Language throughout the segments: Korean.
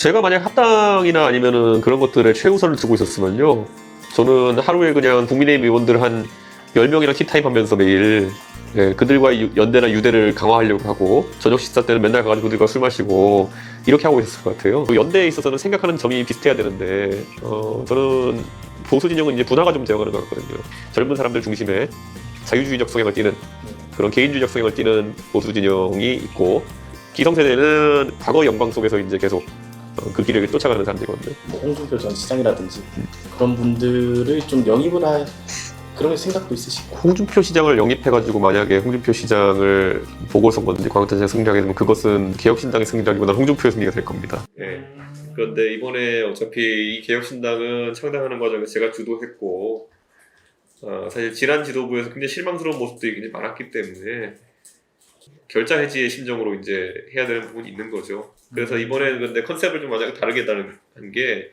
제가 만약 합당이나 아니면은 그런 것들에 최우선을 두고 있었으면요. 저는 하루에 그냥 국민의힘 의원들 한 10명이랑 티타임 하면서 매일 예, 그들과의 유- 연대나 유대를 강화하려고 하고 저녁 식사 때는 맨날 가가지고 그들과 술 마시고 이렇게 하고 있었을 것 같아요. 그 연대에 있어서는 생각하는 점이 비슷해야 되는데 어, 저는 보수 진영은 이제 분화가 좀 되어가는 것 같거든요. 젊은 사람들 중심에 자유주의적 성향을 띠는 그런 개인주의적 성향을 띠는 보수 진영이 있고 기성세대는 과거 영광 속에서 이제 계속 어, 그 길을 쫓아가는 사람들이거든요. 뭐 홍준표 전 시장이라든지 그런 분들을 좀 영입을 할 그런 생각도 있으시고 홍준표 시장을 영입해가지고 만약에 홍준표 시장을 보궐선거든지 광역단체 승리하게 되면 그것은 개혁신당의 승리라기보다 홍준표의 승리가 될 겁니다. 예. 그런데 이번에 어차피 이 개혁신당은 창당하는 과정에서 제가 주도했고 어, 사실 지난 지도부에서 굉장히 실망스러운 모습들이 굉장히 많았기 때문에 결자 해지의 심정으로 이제 해야 되는 부분이 있는 거죠. 그래서 이번에는 근데 컨셉을 좀 만약에 다르게 다른 게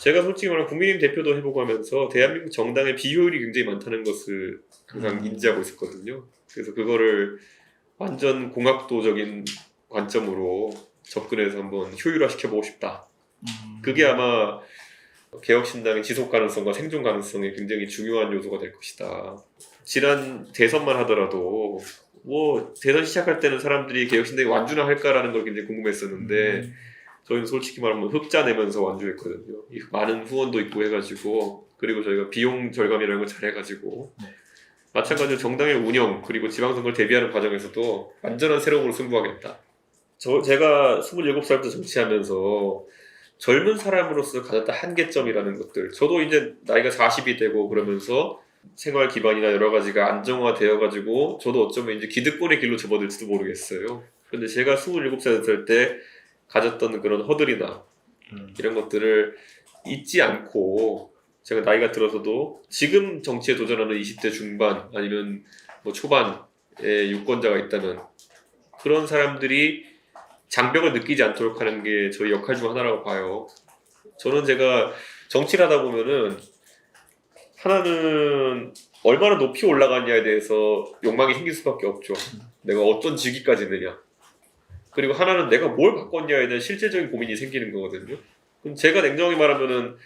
제가 솔직히 말하면 국민의힘 대표도 해보고 하면서 대한민국 정당의 비효율이 굉장히 많다는 것을 항상 음. 인지하고 있었거든요. 그래서 그거를 완전 공학도적인 관점으로 접근해서 한번 효율화 시켜보고 싶다. 그게 아마 개혁신당의 지속 가능성과 생존 가능성에 굉장히 중요한 요소가 될 것이다. 지난 대선만 하더라도 뭐 대선 시작할 때는 사람들이 개혁신당이 완주나 할까라는 걸 굉장히 궁금했었는데 저희는 솔직히 말하면 흑자 내면서 완주했거든요. 이 많은 후원도 있고 해가지고 그리고 저희가 비용 절감이라는 걸 잘해가지고 네. 마찬가지로 정당의 운영 그리고 지방선거를 대비하는 과정에서도 완전한 새로움으로 승부하겠다. 저 제가 27살부터 정치하면서 젊은 사람으로서 가졌다 한계점이라는 것들. 저도 이제 나이가 40이 되고 그러면서 생활 기반이나 여러 가지가 안정화되어 가지고 저도 어쩌면 이제 기득권의 길로 접어들지도 모르겠어요. 근데 제가 27살 때 가졌던 그런 허들이나 음. 이런 것들을 잊지 않고 제가 나이가 들어서도 지금 정치에 도전하는 20대 중반 아니면 뭐 초반의 유권자가 있다면 그런 사람들이 장벽을 느끼지 않도록 하는 게 저희 역할 중 하나라고 봐요. 저는 제가 정치를 하다 보면은 하나는 얼마나 높이 올라가냐에 대해서 욕망이 생길 수밖에 없죠. 내가 어떤 직위까지 있느냐. 그리고 하나는 내가 뭘 바꿨냐에 대한 실질적인 고민이 생기는 거거든요. 그럼 제가 냉정히 말하면은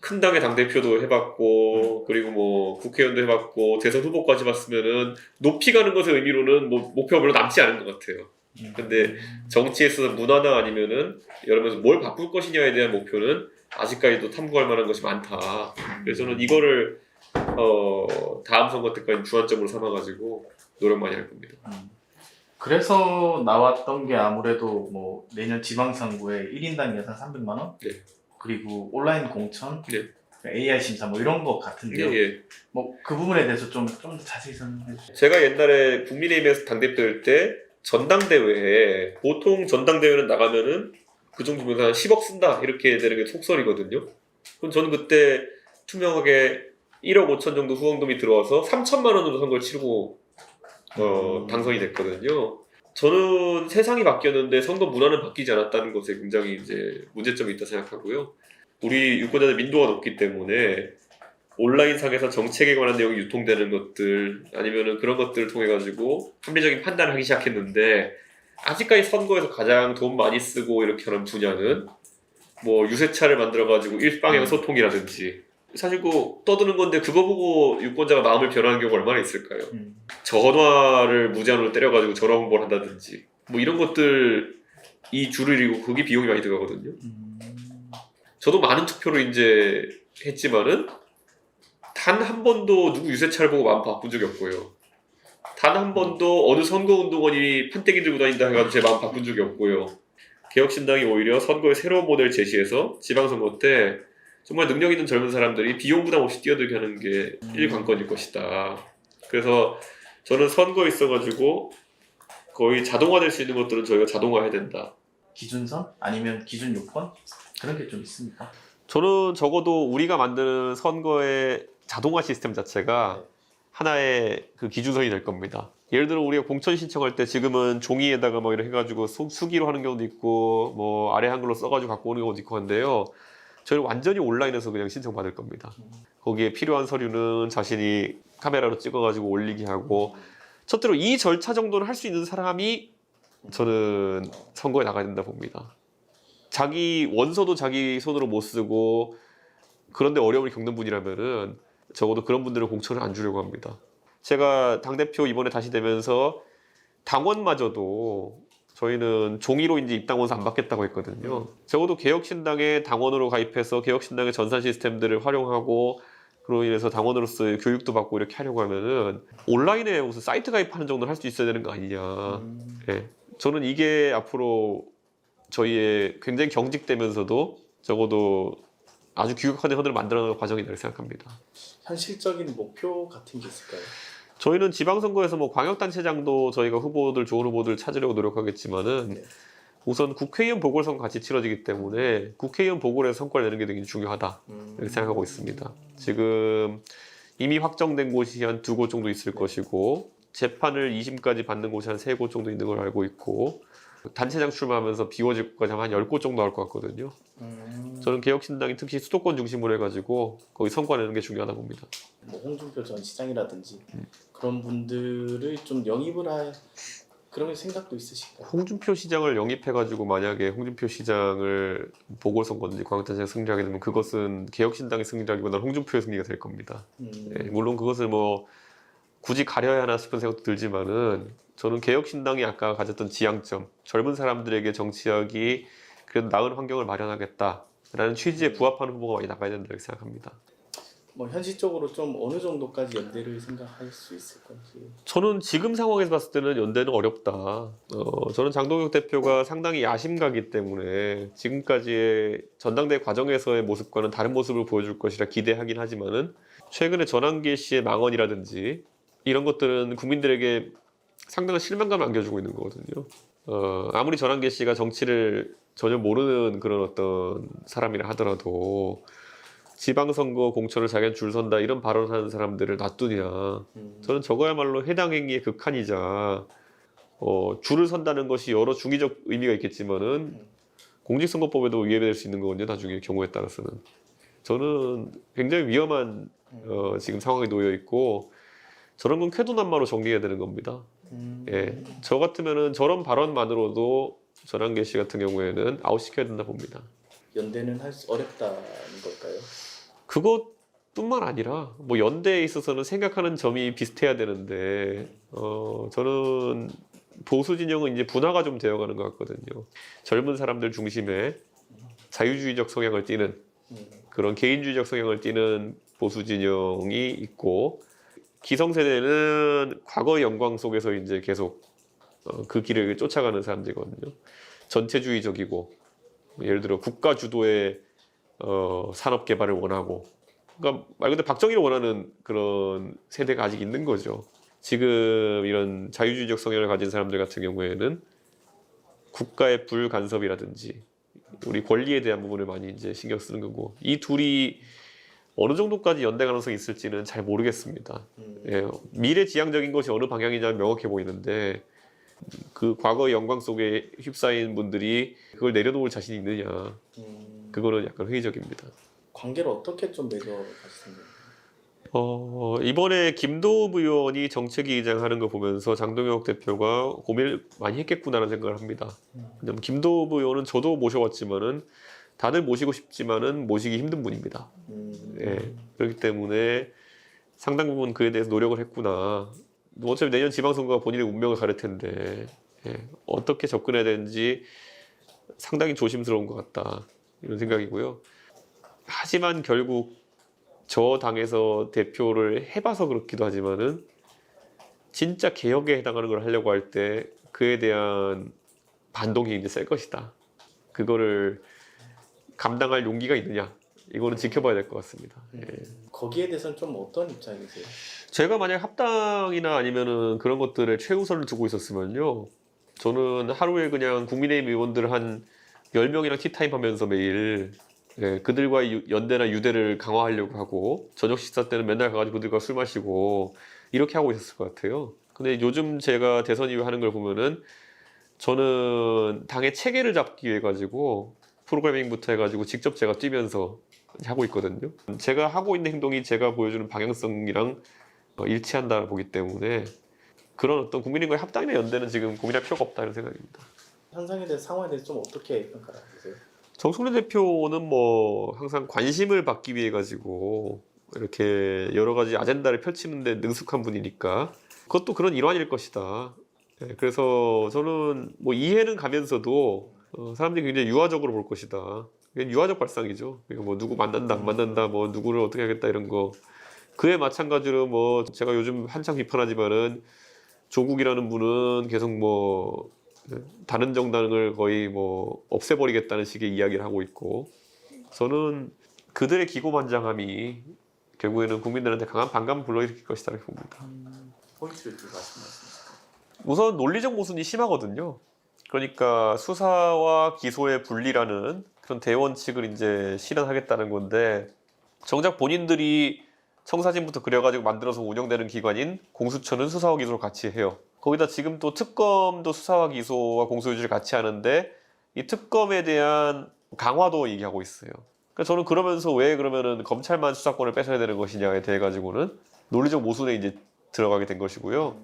큰 당의 당 대표도 해봤고 그리고 뭐 국회의원도 해봤고 대선 후보까지 봤으면은 높이 가는 것의 의미로는 뭐 목표가 별로 남지 않은 것 같아요. 근데 정치에 있어서 문화나 아니면은 여러 면에서 뭘 바꿀 것이냐에 대한 목표는 아직까지도 탐구할 만한 것이 많다. 그래서 저는 이거를 어 다음 선거 때까지 주안점으로 삼아가지고 노력 많이 할 겁니다. 음. 그래서 나왔던 게 아무래도 뭐 내년 지방선거에 1인당 예산 300만 원 네. 그리고 온라인 공천 네. AI 심사 뭐 이런 거 같은데요. 예, 예. 뭐 그 부분에 대해서 좀 좀 더 자세히 설명해 주세요. 제가 옛날에 국민의힘에서 당대표일 때 전당대회에 보통 전당대회는 나가면은 그 정도면 한 10억 쓴다 이렇게 되는 게 속설이거든요. 그럼 저는 그때 투명하게 1억 5천 정도 후원금이 들어와서 3천만 원으로 선거를 치르고 어, 음. 당선이 됐거든요. 저는 세상이 바뀌었는데 선거 문화는 바뀌지 않았다는 것에 굉장히 이제 문제점이 있다 생각하고요. 우리 유권자들 민도가 높기 때문에 온라인상에서 정책에 관한 내용이 유통되는 것들 아니면은 그런 것들을 통해 가지고 합리적인 판단을 하기 시작했는데 아직까지 선거에서 가장 돈 많이 쓰고 이렇게 하는 분야는 뭐 유세차를 만들어 가지고 일방향 음. 소통이라든지 사실 그 떠드는 건데 그거 보고 유권자가 마음을 변하는 경우가 얼마나 있을까요? 음. 전화를 무제한으로 때려가지고 전화 홍보를 한다든지 뭐 이런 것들 이 줄을 이고 그게 비용이 많이 들어가거든요. 음. 저도 많은 투표를 이제 했지만은 단 한 번도 누구 유세차를 보고 마음 바꾼 적이 없고요. 단 한 번도 어느 선거운동원이 판때기 들고 다닌다 해가지고 제 마음 바꾼 적이 없고요. 개혁신당이 오히려 선거의 새로운 모델 제시해서 지방선거 때 정말 능력 있는 젊은 사람들이 비용 부담 없이 뛰어들게 하는 게 음. 일관건일 것이다. 그래서 저는 선거에 있어가지고 거의 자동화될 수 있는 것들은 저희가 자동화해야 된다. 기준선 아니면 기준 요건 그런 게 좀 있습니까? 저는 적어도 우리가 만드는 선거의 자동화 시스템 자체가 하나의 그 기준선이 될 겁니다. 예를 들어 우리가 공천 신청할 때 지금은 종이에다가 뭐 이렇게 해가지고 수, 수기로 하는 경우도 있고 뭐 아래 한글로 써가지고 갖고 오는 경우도 있고 한데요. 저희는 완전히 온라인에서 그냥 신청 받을 겁니다. 거기에 필요한 서류는 자신이 카메라로 찍어가지고 올리게 하고 첫째로 이 절차 정도는 할수 있는 사람이 저는 선거에 나가야 된다 봅니다. 자기 원서도 자기 손으로 못 쓰고 그런데 어려움을 겪는 분이라면은 적어도 그런 분들은 공천을 안 주려고 합니다. 제가 당대표 이번에 다시 되면서 당원마저도 저희는 종이로 이제 입당원서 안 받겠다고 했거든요. 적어도 개혁신당에 당원으로 가입해서 개혁신당의 전산 시스템들을 활용하고 그로 인해서 당원으로서의 교육도 받고 이렇게 하려고 하면은 온라인에 무슨 사이트 가입하는 정도는 할 수 있어야 되는 거 아니냐. 음, 예. 저는 이게 앞으로 저희의 굉장히 경직되면서도 적어도 아주 규격화된 헌을 만들어가는 과정이 라고 생각합니다. 현실적인 목표 같은 게 있을까요? 저희는 지방선거에서 뭐 광역단체장도 저희가 후보들 좋은 후보들 찾으려고 노력하겠지만은 네. 우선 국회의원 보궐선거 같이 치러지기 때문에 국회의원 보궐에서 성과를 내는 게 되게 중요하다 음, 이렇게 생각하고 있습니다. 지금 이미 확정된 곳이 한 두 곳 정도 있을 것이고 재판을 2심까지 받는 곳이 한 세 곳 정도 있는 걸 알고 있고 단체장 출마하면서 비워질 곳까지 한 10곳 정도 나올 것 같거든요. 음, 저는 개혁신당이 특히 수도권 중심으로 해가지고 거기 성과 내는 게 중요하다 봅니다. 뭐 홍준표 전 시장이라든지 음. 그런 분들을 좀 영입을 할 그런 생각도 있으실까요? 홍준표 시장을 영입해가지고 만약에 홍준표 시장을 보궐선거든지 광역단체장 승리하게 되면 그것은 개혁신당의 승리라기보다는 홍준표의 승리가 될 겁니다. 음, 예, 물론 그것을 뭐 굳이 가려야 하나 싶은 생각도 들지만은 저는 개혁신당이 아까 가졌던 지향점 젊은 사람들에게 정치하기 그래도 나은 환경을 마련하겠다라는 취지에 부합하는 후보가 많이 나가야 된다고 생각합니다. 뭐 현실적으로 좀 어느 정도까지 연대를 생각할 수 있을 건지. 저는 지금 상황에서 봤을 때는 연대는 어렵다. 어, 저는 장동혁 대표가 상당히 야심가기 때문에 지금까지의 전당대 과정에서의 모습과는 다른 모습을 보여줄 것이라 기대하긴 하지만은 최근에 전환기 씨의 망언이라든지 이런 것들은 국민들에게 상당한 실망감을 안겨주고 있는 거거든요. 어, 아무리 전환기 씨가 정치를 전혀 모르는 그런 어떤 사람이라 하더라도 지방선거 공천을 자기는 줄 선다 이런 발언하는 사람들을 놔두냐 음, 저는 저거야말로 해당 행위의 극한이자 어, 줄을 선다는 것이 여러 중의적 의미가 있겠지만은 공직선거법에도 위배될 수 있는 거거든요. 나중에 경우에 따라서는 저는 굉장히 위험한 어, 지금 상황에 놓여 있고 저런 건 쾌도난마로 정리해야 되는 겁니다. 음, 예, 저 같으면은 저런 발언만으로도 전환계 씨 같은 경우에는 아웃시켜야 된다 봅니다. 연대는 할 수 어렵다는 걸까요? 그것뿐만 아니라 뭐 연대에 있어서는 생각하는 점이 비슷해야 되는데 어 저는 보수 진영은 이제 분화가 좀 되어가는 것 같거든요. 젊은 사람들 중심에 자유주의적 성향을 띠는 음, 그런 개인주의적 성향을 띠는 보수 진영이 있고 기성세대는 과거의 영광 속에서 이제 계속 어, 그 길을 쫓아가는 사람들이거든요. 전체주의적이고 예를 들어 국가 주도의 어, 산업 개발을 원하고 그러니까 말 그대로 박정희를 원하는 그런 세대가 아직 있는 거죠. 지금 이런 자유주의적 성향을 가진 사람들 같은 경우에는 국가의 불간섭이라든지 우리 권리에 대한 부분을 많이 이제 신경 쓰는 거고 이 둘이 어느 정도까지 연대 가능성이 있을지는 잘 모르겠습니다. 음, 예, 미래지향적인 것이 어느 방향이냐는 명확해 보이는데 그 과거의 영광 속에 휩싸인 분들이 그걸 내려놓을 자신이 있느냐 음, 그거는 약간 회의적입니다. 관계를 어떻게 좀 맺어가시는 어, 이번에 김도읍 의원이 정책위 의장 하는 거 보면서 장동혁 대표가 고민을 많이 했겠구나라는 생각을 합니다. 왜냐면 김도읍 의원은 저도 모셔왔지만은 다들 모시고 싶지만은 모시기 힘든 분입니다. 음, 예. 그렇기 때문에 상당 부분 그에 대해서 노력을 했구나. 뭐 어차피 내년 지방선거가 본인의 운명을 가를 텐데 예. 어떻게 접근해야 되는지 상당히 조심스러운 것 같다 이런 생각이고요. 하지만 결국 저 당에서 대표를 해봐서 그렇기도 하지만은 진짜 개혁에 해당하는 걸 하려고 할 때 그에 대한 반동이 이제 셀 것이다. 그거를 감당할 용기가 있느냐 이거는 지켜봐야 될 것 같습니다. 예. 거기에 대해서는 좀 어떤 입장이세요? 제가 만약 합당이나 아니면은 그런 것들을 최우선을 두고 있었으면요. 저는 하루에 그냥 국민의힘 의원들 한 10명이랑 티타임 하면서 매일 예, 그들과의 유- 연대나 유대를 강화하려고 하고 저녁 식사 때는 맨날 가가지고 그들과 술 마시고 이렇게 하고 있었을 것 같아요. 근데 요즘 제가 대선 이후 하는 걸 보면은 저는 당의 체계를 잡기 위해 가지고 프로그래밍부터 해가지고 직접 제가 뛰면서 하고 있거든요. 제가 하고 있는 행동이 제가 보여주는 방향성이랑 어, 일치한다 보기 때문에 그런 어떤 국민인과의 합당이나 연대는 지금 고민할 필요가 없다 이런 생각입니다. 현상에 대해서 상황에 대해서 좀 어떻게 평가하세요? 정청래 대표는 뭐 항상 관심을 받기 위해 가지고 이렇게 여러 가지 아젠다를 펼치는데 능숙한 분이니까 그것도 그런 일환일 것이다. 예, 그래서 저는 뭐 이해는 가면서도 어, 사람들이 굉장히 유화적으로 볼 것이다. 유화적 발상이죠. 그러니까 뭐 누구 만난다 안 만난다 뭐 누구를 어떻게 하겠다 이런 거. 그에 마찬가지로 뭐 제가 요즘 한창 비판하지만은 조국이라는 분은 계속 뭐 다른 정당을 거의 뭐 없애버리겠다는 식의 이야기를 하고 있고 저는 그들의 기고만장함이 결국에는 국민들한테 강한 반감을 불러일으킬 것이다 이렇게 봅니다. 포인트를 좀 말씀 말씀하실까요? 우선 논리적 모순이 심하거든요. 그러니까 수사와 기소의 분리라는 그런 대원칙을 이제 실현하겠다는 건데 정작 본인들이 청사진부터 그려가지고 만들어서 운영되는 기관인 공수처는 수사와 기소를 같이 해요. 거기다 지금 또 특검도 수사와 기소와 공소유지를 같이 하는데 이 특검에 대한 강화도 얘기하고 있어요. 그러니까 저는 그러면서 왜 그러면은 검찰만 수사권을 뺏어야 되는 것이냐에 대해 가지고는 논리적 모순에 이제 들어가게 된 것이고요.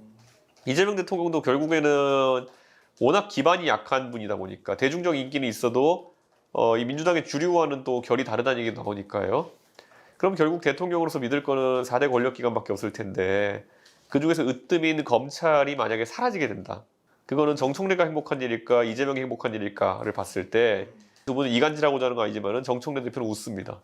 이재명 대통령도 결국에는 워낙 기반이 약한 분이다 보니까 대중적 인기는 있어도 어, 이 민주당의 주류와는 또 결이 다르다는 얘기도 나오니까요. 그럼 결국 대통령으로서 믿을 거는 4대 권력기관밖에 없을 텐데 그 중에서 으뜸인 검찰이 만약에 사라지게 된다. 그거는 정청래가 행복한 일일까 이재명이 행복한 일일까를 봤을 때 두 분은 이간질하고자 하는 거 아니지만은 정청래 대표는 웃습니다.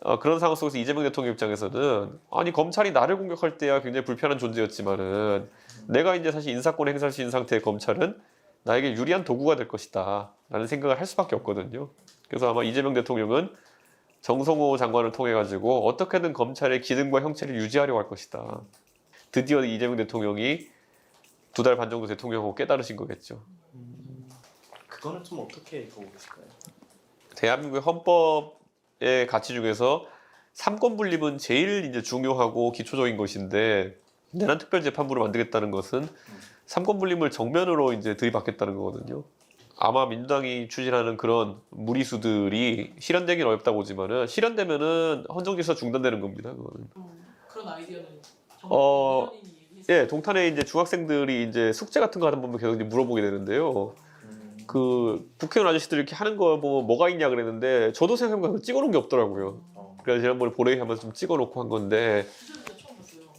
어, 그런 상황 속에서 이재명 대통령 입장에서는 아니 검찰이 나를 공격할 때야 굉장히 불편한 존재였지만은 내가 이제 사실 인사권을 행사할 수 있는 상태의 검찰은 나에게 유리한 도구가 될 것이다 라는 생각을 할 수밖에 없거든요. 그래서 아마 이재명 대통령은 정성호 장관을 통해 가지고 어떻게든 검찰의 기능과 형체를 유지하려고 할 것이다. 드디어 이재명 대통령이 두 달 반 정도 대통령하고 깨달으신 거겠죠. 그거는 좀 어떻게 보고 계실까요? 대한민국의 헌법의 가치 중에서 삼권 분립은 제일 이제 중요하고 기초적인 것인데 내란 특별재판부를 만들겠다는 것은 삼권 분립을 정면으로 이제 들이받겠다는 거거든요. 아마 민주당이 추진하는 그런 무리수들이 실현되긴 어렵다 보지만은 실현되면은 헌정 질서 중단되는 겁니다. 그거는. 음, 그런 아이디어는 어. 예, 동탄에 이제 중학생들이 이제 숙제 같은 거 하다 보면 계속 이제 물어보게 되는데요. 음, 그 국회의원 아저씨들 이렇게 하는 거 보면 뭐가 있냐 그랬는데 저도 생각해보면 찍어놓은 게 없더라고요. 어, 그래서 지난번에 보레이 하면서 좀 찍어놓고 한 건데.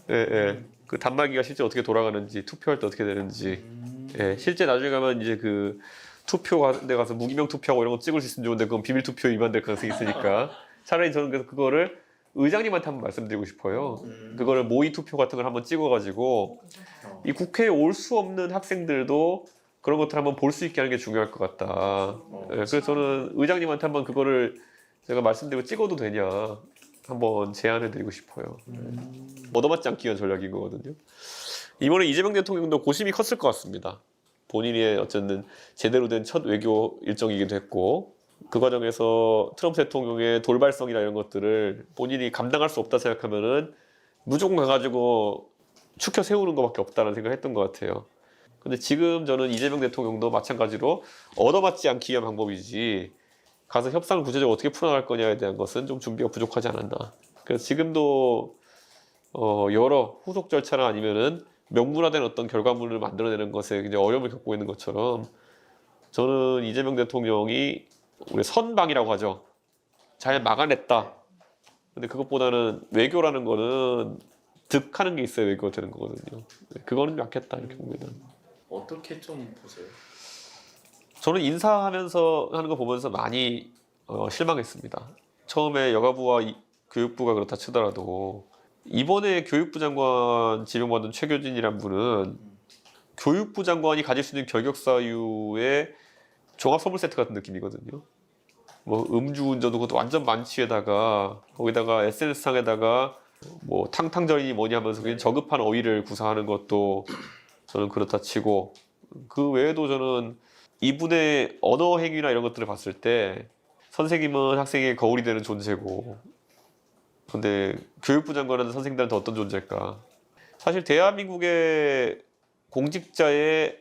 예, 예. 그 단말기가 실제 어떻게 돌아가는지, 투표할 때 어떻게 되는지, 음, 예. 실제 나중에 가면 이제 그 투표 데 가서 무기명 투표하고 이런 거 찍을 수 있으면 좋은데, 그건 비밀 투표 위반될 가능성이 있으니까. 차라리 저는 그래서 그거를 의장님한테 한번 말씀드리고 싶어요. 음, 그거를 모의 투표 같은 걸 한번 찍어가지고, 이 국회에 올 수 없는 학생들도 그런 것들 한번 볼 수 있게 하는 게 중요할 것 같다. 어, 예, 그래서 저는 의장님한테 한번 그거를 제가 말씀드리고 찍어도 되냐 한번 제안해 드리고 싶어요. 음, 얻어맞지 않기 위한 전략인 거거든요. 이번에 이재명 대통령도 고심이 컸을 것 같습니다. 본인의 어쨌든 제대로 된 첫 외교 일정이기도 했고 그 과정에서 트럼프 대통령의 돌발성이나 이런 것들을 본인이 감당할 수 없다 생각하면은 무조건 가가지고 축혀 세우는 것밖에 없다는 생각을 했던 것 같아요. 근데 지금 저는 이재명 대통령도 마찬가지로 얻어맞지 않기 위한 방법이지 가서 협상을 구체적으로 어떻게 풀어나갈 거냐에 대한 것은 좀 준비가 부족하지 않았나. 그래서 지금도 어, 여러 후속 절차나 아니면은 명문화된 어떤 결과물을 만들어내는 것에 굉장히 어려움을 겪고 있는 것처럼 저는 이재명 대통령이 우리 선방이라고 하죠. 잘 막아냈다. 근데 그것보다는 외교라는 거는 득하는 게 있어야 외교가 되는 거거든요. 네, 그거는 약했다 이렇게 봅니다. 어떻게 좀 보세요? 저는 인사하면서 하는 거 보면서 많이 어, 실망했습니다. 처음에 여가부와 이- 교육부가 그렇다 치더라도 이번에 교육부 장관 지명받은 최교진이란 분은 교육부 장관이 가질 수 있는 결격 사유의 종합 선물 세트 같은 느낌이거든요. 뭐 음주운전도 그것도 완전 만취에다가 거기다가 SNS 상에다가 뭐 탕탕절이니 뭐니 하면서 그냥 저급한 어휘를 구사하는 것도 저는 그렇다 치고 그 외에도 저는 이분의 언어 행위나 이런 것들을 봤을 때 선생님은 학생의 거울이 되는 존재고 근데 교육부 장관은 선생님들한테 어떤 존재일까? 사실 대한민국의 공직자의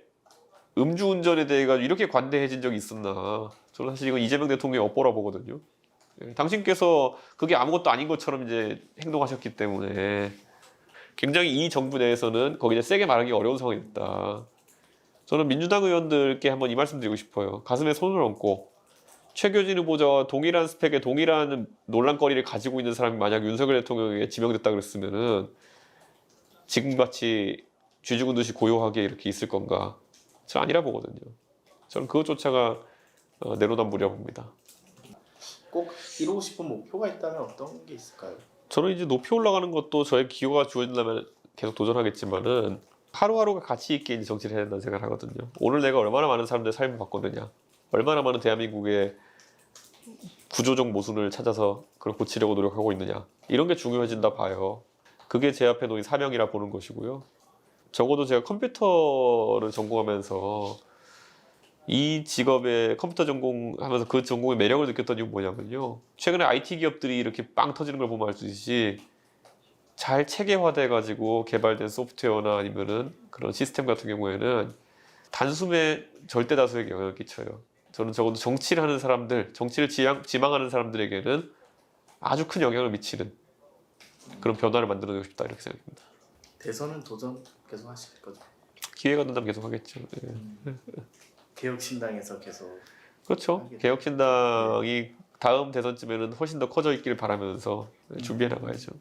음주운전에 대해 가지고 이렇게 관대해진 적이 있었나? 저는 사실 이건 이재명 대통령의 업보라 보거든요. 예, 당신께서 그게 아무것도 아닌 것처럼 이제 행동하셨기 때문에 굉장히 이 정부 내에서는 거기에 세게 말하기 어려운 상황이 됐다 저는 민주당 의원들께 한번 이 말씀 드리고 싶어요. 가슴에 손을 얹고 최교진 후보자와 동일한 스펙의 동일한 논란거리를 가지고 있는 사람이 만약 윤석열 대통령에게 지명됐다 그랬으면은 지금같이 쥐죽은 듯이 고요하게 이렇게 있을 건가? 저는 아니라 보거든요. 저는 그것조차가 어, 내로남불이라 봅니다. 꼭 이루고 싶은 목표가 있다면 어떤 게 있을까요? 저는 이제 높이 올라가는 것도 저의 기호가 주어진다면 계속 도전하겠지만은 하루하루가 가치 있게 이제 정치를 해야 된다는 생각을 하거든요. 오늘 내가 얼마나 많은 사람들의 삶을 바꿨느냐, 얼마나 많은 대한민국의 구조적 모순을 찾아서 그걸 고치려고 노력하고 있느냐 이런 게 중요해진다 봐요. 그게 제 앞에 놓인 사명이라 보는 것이고요. 적어도 제가 컴퓨터를 전공하면서 이 직업에 컴퓨터 전공하면서 그 전공의 매력을 느꼈던 이유는 뭐냐면요. 최근에 IT 기업들이 이렇게 빵 터지는 걸 보면 알 수 있듯이 잘 체계화돼 가지고 개발된 소프트웨어나 아니면은 그런 시스템 같은 경우에는 단숨에 절대 다수에게 영향을 끼쳐요. 저는 적어도 정치를 하는 사람들, 정치를 지향, 지망하는 사람들에게는 아주 큰 영향을 미치는 그런 변화를 만들어내고 싶다 이렇게 생각합니다. 대선은 도전 계속 하실 거죠? 기회가 된다면 계속 하겠죠. 예. 개혁신당에서 계속 그렇죠. 개혁신당이 다음 대선쯤에는 훨씬 더 커져 있기를 바라면서 준비해 나가야죠.